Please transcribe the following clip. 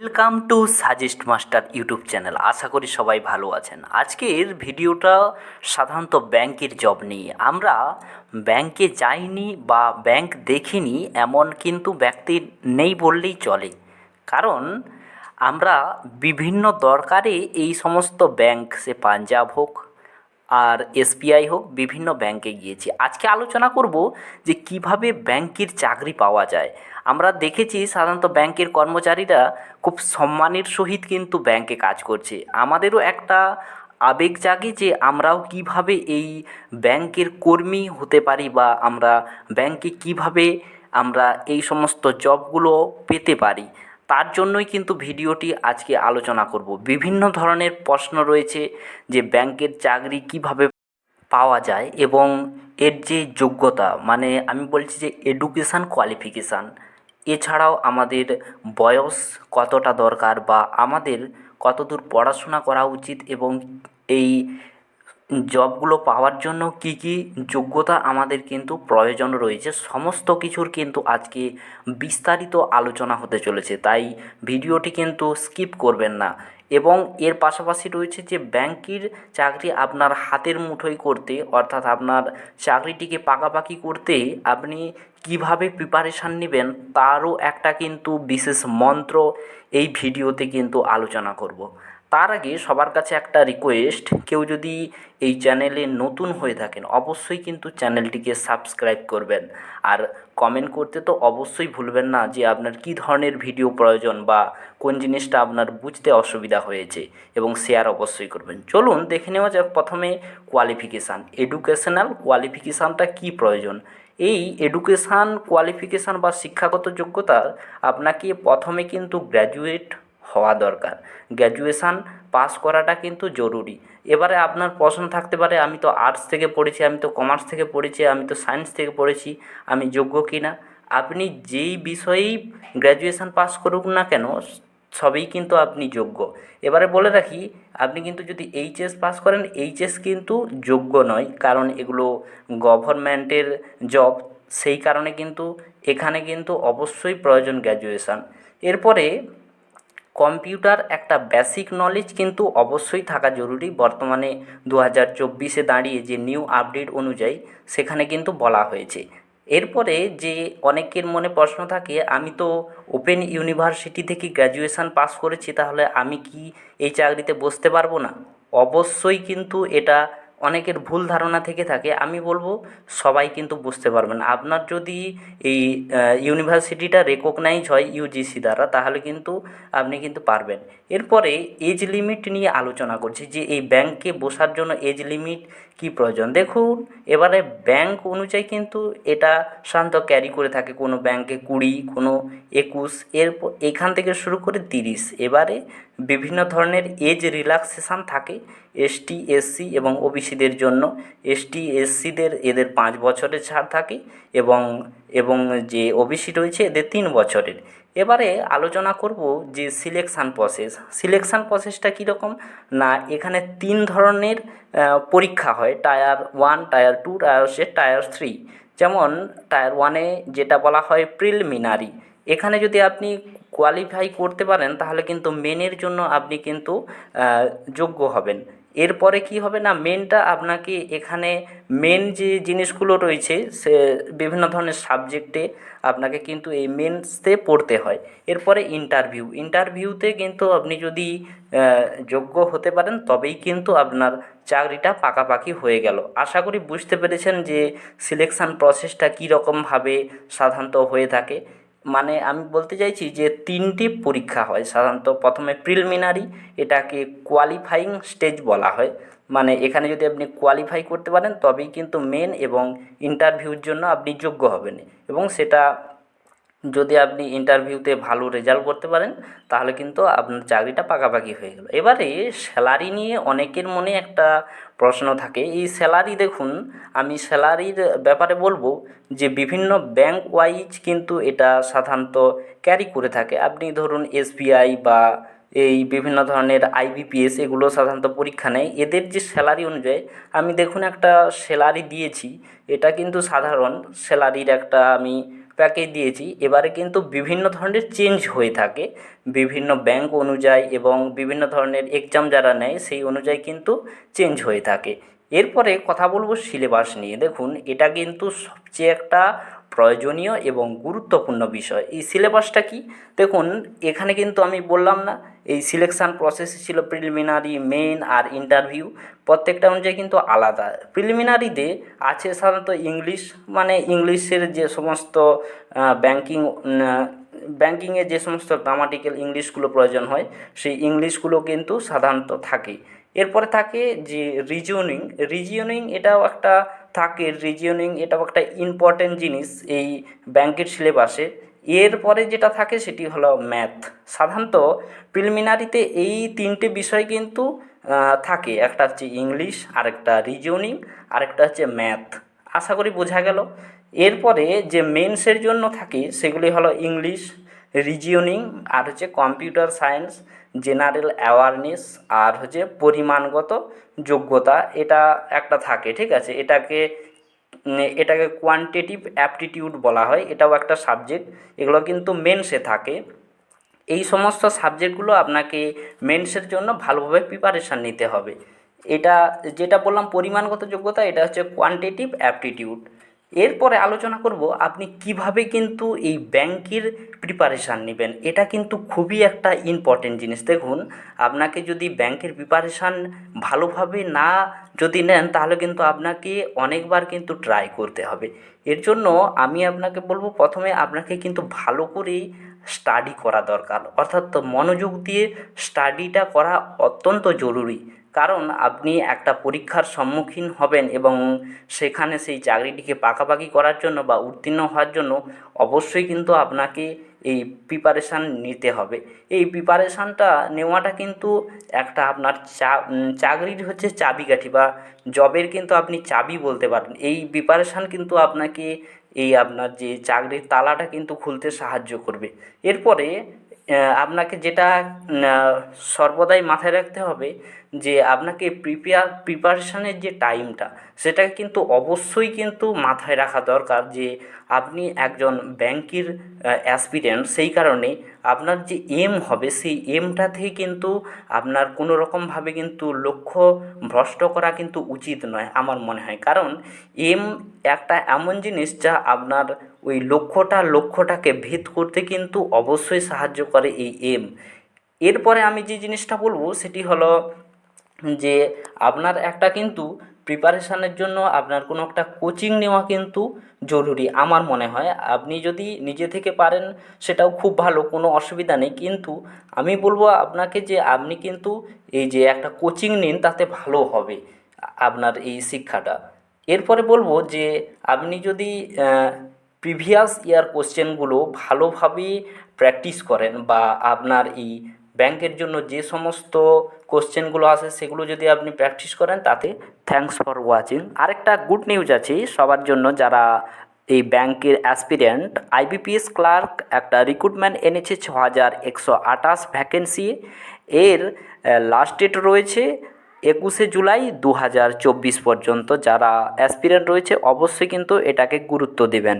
Welcome to suggest master YouTube channel আশা করি সবাই ভালো আছেন। আজকের ভিডিওটা সাধারণত ব্যাংকের জব নিয়ে। আমরা ব্যাংকে যাইনি বা ব্যাংক দেখিনি এমন কিন্তু ব্যক্তি নেই বললেই চলে। কারণ আমরা বিভিন্ন দরকারে এই সমস্ত ব্যাংক, সে পাঞ্জাব হোক আর এসবিআই হোক, বিভিন্ন ব্যাংকে গিয়েছি। আজকে আলোচনা করব যে কীভাবে ব্যাংকের চাকরি পাওয়া যায়। আমরা দেখেছি সাধারণত ব্যাংকের কর্মচারীরা খুব সম্মানের সহিত কিন্তু ব্যাংকে কাজ করছে। আমাদেরও একটা আবেগ জাগে যে আমরাও কীভাবে এই ব্যাংকের কর্মী হতে পারি বা আমরা ব্যাংকে কীভাবে আমরা এই সমস্ত জবগুলো পেতে পারি। তার জন্যই কিন্তু ভিডিওটি আজকে আলোচনা করব। বিভিন্ন ধরনের প্রশ্ন রয়েছে যে ব্যাংকের চাকরি কীভাবে পাওয়া যায় এবং এর যে যোগ্যতা মানে আমি বলছি যে এডুকেশান কোয়ালিফিকেশান এছাড়াও আমাদের বয়স কতটা দরকার বা আমাদের কতদূর পড়াশোনা করা উচিত এবং এই জবগুলো পাওয়ার জন্য কী কী যোগ্যতা আমাদের কিন্তু প্রয়োজন রয়েছে, সমস্ত কিছুর কিন্তু আজকে বিস্তারিত আলোচনা হতে চলেছে। তাই ভিডিওটি কিন্তু স্কিপ করবেন না। এবং এর পাশাপাশি রয়েছে যে ব্যাংকের চাকরি আপনার হাতের মুঠোয় করতে, অর্থাৎ আপনার চাকরিটিকে পাকাপাকি করতে আপনি কীভাবে প্রিপারেশান নেবেন তারও একটা কিন্তু বিশেষ মন্ত্র এই ভিডিওতে কিন্তু আলোচনা করব। তার আগে সবার কাছে একটা রিকোয়েস্ট কেউ যদি এই চ্যানেলে নতুন হয়ে থাকেন, অবশ্যই কিন্তু চ্যানেলটিকে সাবস্ক্রাইব করবেন। আর কমেন্ট করতে তো অবশ্যই ভুলবেন না যে আপনার কী ধরনের ভিডিও প্রয়োজন বা কোন জিনিসটা আপনার বুঝতে অসুবিধা হয়েছে, এবং শেয়ার অবশ্যই করবেন। চলুন দেখে নেওয়া যাক প্রথমে কোয়ালিফিকেশান এডুকেশনাল কোয়ালিফিকেশানটা কী প্রয়োজন? এই এডুকেশান কোয়ালিফিকেশান বা শিক্ষাগত যোগ্যতা আপনাকে প্রথমে কিন্তু গ্র্যাজুয়েট হওয়া দরকার। গ্র্যাজুয়েশান পাস করাটা কিন্তু জরুরি। এবারে আপনার প্রশ্ন থাকতে পারে, আমি তো আর্টস থেকে পড়েছি, আমি তো কমার্স থেকে পড়েছি, আমি তো সায়েন্স থেকে পড়েছি, আমি যোগ্য কি না আপনি যেই বিষয়েই গ্র্যাজুয়েশান পাস করুক না কেন, সবই কিন্তু আপনি যোগ্য। এবারে বলে রাখি, আপনি কিন্তু যদি এইচএস পাস করেন এইচএস কিন্তু যোগ্য নয়, কারণ এগুলো গভর্নমেন্টের জব সেই কারণে কিন্তু এখানে কিন্তু অবশ্যই প্রয়োজন গ্র্যাজুয়েশান এরপরে কম্পিউটার একটা বেসিক নলেজ কিন্তু অবশ্যই থাকা জরুরি। বর্তমানে দু হাজার চব্বিশে দাঁড়িয়ে যে নিউ আপডেট অনুযায়ী সেখানে কিন্তু বলা হয়েছে। এরপরে যে অনেকের মনে প্রশ্ন থাকে, আমি তো ওপেন ইউনিভার্সিটি থেকে গ্র্যাজুয়েশান পাস করেছি, তাহলে আমি কি এই চাকরিতে বসতে পারব না? অবশ্যই কিন্তু এটা অনেকের ভুল ধারণা থেকে থাকে, আমি বলব সবাই কিন্তু বুঝতে পারবেন আপনার যদি এই ইউনিভার্সিটিটা রেকগনাইজ হয় ইউজিসি দ্বারা, তাহলে কিন্তু আপনি কিন্তু পারবেন। এরপরে এজ লিমিট নিয়ে আলোচনা করছি যে এই ব্যাংকে বসার জন্য এজ লিমিট কী প্রয়োজন? দেখুন, এবারে ব্যাংক অনুযায়ী কিন্তু এটা সাধারণত ক্যারি করে থাকে। কোনো ব্যাংকে কুড়ি, কোনো একুশ এরপর এখান থেকে শুরু করে তিরিশ। এবারে বিভিন্ন ধরনের এজ রিল্যাক্সেশান থাকে। এসটি এসসি এবং ওবিসিদের জন্য। এসটি এসসিদের এদের পাঁচ বছরের ছাড় থাকে এবং এবং যে ওবিসি রয়েছে এদের তিন বছরের। এবারে আলোচনা করব যে সিলেকশান প্রসেস সিলেকশান প্রসেসটা কীরকম? না, এখানে তিন ধরনের পরীক্ষা হয়। Tier one tier two tier সে টায়ার থ্রি যেমন টায়ার ওয়ানে যেটা বলা হয় প্রিলিমিনারি এখানে যদি আপনি কোয়ালিফাই করতে পারেন, তাহলে কিন্তু মেনের জন্য আপনি কিন্তু যোগ্য হবেন। এরপরে কি হবে না মেনটা আপনাকে এখানে মেন যে জিনিসগুলো রয়েছে, সে বিভিন্ন ধরনের সাবজেক্টে আপনাকে কিন্তু এই মেনসে পড়তে হয়। এরপরে ইন্টারভিউ ইন্টারভিউতে কিন্তু আপনি যদি যোগ্য হতে পারেন, তবেই কিন্তু আপনার চাকরিটা পাকাপাকি হয়ে গেল। আশা করি বুঝতে পেরেছেন যে সিলেকশান প্রসেসটা কীরকমভাবে সাধারণত হয়ে থাকে। মানে আমি বলতে চাইছি যে তিনটি পরীক্ষা হয়। সাধারণত প্রথমে প্রিলিমিনারি এটাকে কোয়ালিফাইং স্টেজ বলা হয়। মানে এখানে যদি আপনি কোয়ালিফাই করতে পারেন, তবেই কিন্তু মেন এবং ইন্টারভিউর জন্য আপনি যোগ্য হবেন। এবং সেটা যদি আপনি ইন্টারভিউতে ভালো রেজাল্ট করতে পারেন, তাহলে কিন্তু আপনার চাকরিটা পাকাপাকি হয়ে গেল। এবারে স্যালারি নিয়ে অনেকের মনে একটা প্রশ্ন থাকে, এই স্যালারি দেখুন, আমি স্যালারির ব্যাপারে বলব যে বিভিন্ন ব্যাংক ওয়াইজ কিন্তু এটা সাধারণত ক্যারি করে থাকে। আপনি ধরুন এসবিআই বা এই বিভিন্ন ধরনের আইবিপিএস এগুলো সাধারণত পরীক্ষা নেয়। এদের যে স্যালারি অনুযায়ী, আমি দেখুন একটা স্যালারি দিয়েছি, এটা কিন্তু সাধারণ স্যালারির একটা আমি প্যাকেজ দিয়েছি। এবারে কিন্তু বিভিন্ন ধরনের চেঞ্জ হয়ে থাকে। বিভিন্ন ব্যাংক অনুযায়ী এবং বিভিন্ন ধরনের এক্সাম যারা নেয়, সেই অনুযায়ী কিন্তু চেঞ্জ হয়ে থাকে। এরপরে কথা বলব সিলেবাস নিয়ে। দেখুন, এটা কিন্তু সবচেয়ে একটা প্রয়োজনীয় এবং গুরুত্বপূর্ণ বিষয়। এই সিলেবাসটা কি? দেখুন, এখানে কিন্তু আমি বললাম না, এই সিলেকশান প্রসেস ছিল প্রিলিমিনারি মেন আর ইন্টারভিউ প্রত্যেকটা অনুযায়ী কিন্তু আলাদা। প্রিলিমিনারিতে আছে সাধারণত ইংলিশ মানে ইংলিশের যে সমস্ত ব্যাংকিং ব্যাংকিংয়ে যে সমস্ত গ্রামাটিক্যাল ইংলিশগুলো প্রয়োজন হয়, সেই ইংলিশগুলো কিন্তু সাধারণত থাকে। এরপরে থাকে যে রিজিওনিং রিজিওনিং এটাও একটা থাকে রিজিওনিং এটাও একটা ইম্পর্টেন্ট জিনিস এই ব্যাংকের সিলেবাসে এরপরে যেটা থাকে সেটি হলো ম্যাথ সাধারণত প্রিলিমিনারিতে এই তিনটে বিষয় কিন্তু থাকে। একটা হচ্ছে ইংলিশ আরেকটা রিজনিং আরেকটা হচ্ছে ম্যাথ আশা করি বোঝা গেল। এরপরে যে মেন্সের জন্য থাকে সেগুলি হলো ইংলিশ রিজিওনিং আর হচ্ছে কম্পিউটার সায়েন্স জেনারেল অ্যাওয়ারনেস আর হচ্ছে পরিমাণগত যোগ্যতা এটা একটা থাকে, ঠিক আছে? এটাকে এটাকে কোয়ান্টিটিভ অ্যাপটিটিউড বলা হয়, এটাও একটা সাবজেক্ট এগুলো কিন্তু মেন্সে থাকে। এই সমস্ত সাবজেক্টগুলো আপনাকে মেন্সের জন্য ভালোভাবে প্রিপারেশান নিতে হবে। এটা, যেটা বললাম পরিমাণগত যোগ্যতা, এটা হচ্ছে কোয়ান্টিটিভ অ্যাপটিটিউড এরপরে আলোচনা করব আপনি কীভাবে কিন্তু এই ব্যাংকের প্রিপারেশান নেবেন। এটা কিন্তু খুবই একটা ইম্পর্টেন্ট জিনিস। দেখুন, আপনাকে যদি ব্যাংকের প্রিপারেশান ভালোভাবে না যদি নেন, তাহলে কিন্তু আপনাকে অনেকবার কিন্তু ট্রাই করতে হবে। এর জন্য আমি আপনাকে বলব, প্রথমে আপনাকে কিন্তু ভালো করেই স্টাডি করা দরকার। অর্থাৎ মনোযোগ দিয়ে স্টাডিটা করা অত্যন্ত জরুরি। কারণ আপনি একটা পরীক্ষার সম্মুখীন হবেন এবং সেখানে সেই চাকরিটিকে পাকাপাকি করার জন্য বা উত্তীর্ণ হওয়ার জন্য অবশ্যই কিন্তু আপনাকে এই প্রিপারেশান নিতে হবে। এই প্রিপারেশানটা নেওয়াটা কিন্তু একটা আপনার চা চাকরির হচ্ছে চাবিকাঠি বা জবের কিন্তু আপনি চাবি বলতে পারেন। এই প্রিপারেশান কিন্তু আপনাকে এই আপনার যে চাকরির তালাটা কিন্তু খুলতে সাহায্য করবে। এরপরে আপনাকে যেটা সর্বদাই মাথায় রাখতে হবে যে আপনাকে প্রিপেয়ার প্রিপারেশানের যে টাইমটা সেটাকে কিন্তু অবশ্যই কিন্তু মাথায় রাখা দরকার যে আপনি একজন ব্যাংকের অ্যাসপিরেন্ট সেই কারণে আপনার যে এম হবে, সেই এমটা থেকে কিন্তু আপনার কোনো রকমভাবে কিন্তু লক্ষ্য ভ্রষ্ট করা কিন্তু উচিত নয় আমার মনে হয়। কারণ এম একটা এমন জিনিস যা আপনার ওই লক্ষ্যটা, লক্ষ্যটাকে ভেদ করতে কিন্তু অবশ্যই সাহায্য করে এই এম এরপরে আমি যে জিনিসটা বলব, সেটি হলো যে আপনার একটা কিন্তু প্রিপারেশানের জন্য আপনার কোনো একটা কোচিং নেওয়া কিন্তু জরুরি, আমার মনে হয়। আপনি যদি নিজে থেকে পারেন, সেটাও খুব ভালো, কোনো অসুবিধা নেই। কিন্তু আমি বলব আপনাকে যে, আপনি কিন্তু এই যে একটা কোচিং নিন, তাতে ভালো হবে আপনার এই শিক্ষাটা। এরপরে বলব যে, আপনি যদি প্রিভিয়াস ইয়ার কোশ্চেনগুলো ভালোভাবে প্র্যাকটিস করেন বা আপনার এই ব্যাংকের জন্য যে সমস্ত কোশ্চেনগুলো আসে সেগুলো যদি আপনি প্র্যাকটিস করেন, তাতে থ্যাঙ্কস ফর ওয়াচিং। আরেকটা গুড নিউজ আছে সবার জন্য যারা এই ব্যাংকের অ্যাসপিরেন্ট। আইবিপিএস ক্লার্ক একটা রিক্রুটমেন্ট এনেছে ছ হাজার একশো আঠাশ ভ্যাকেন্সি। এর লাস্ট ডেট রয়েছে একুশে জুলাই দু হাজার চব্বিশ পর্যন্ত। যারা অ্যাসপিরেন্ট রয়েছে অবশ্যই কিন্তু এটাকে গুরুত্ব দেবেন।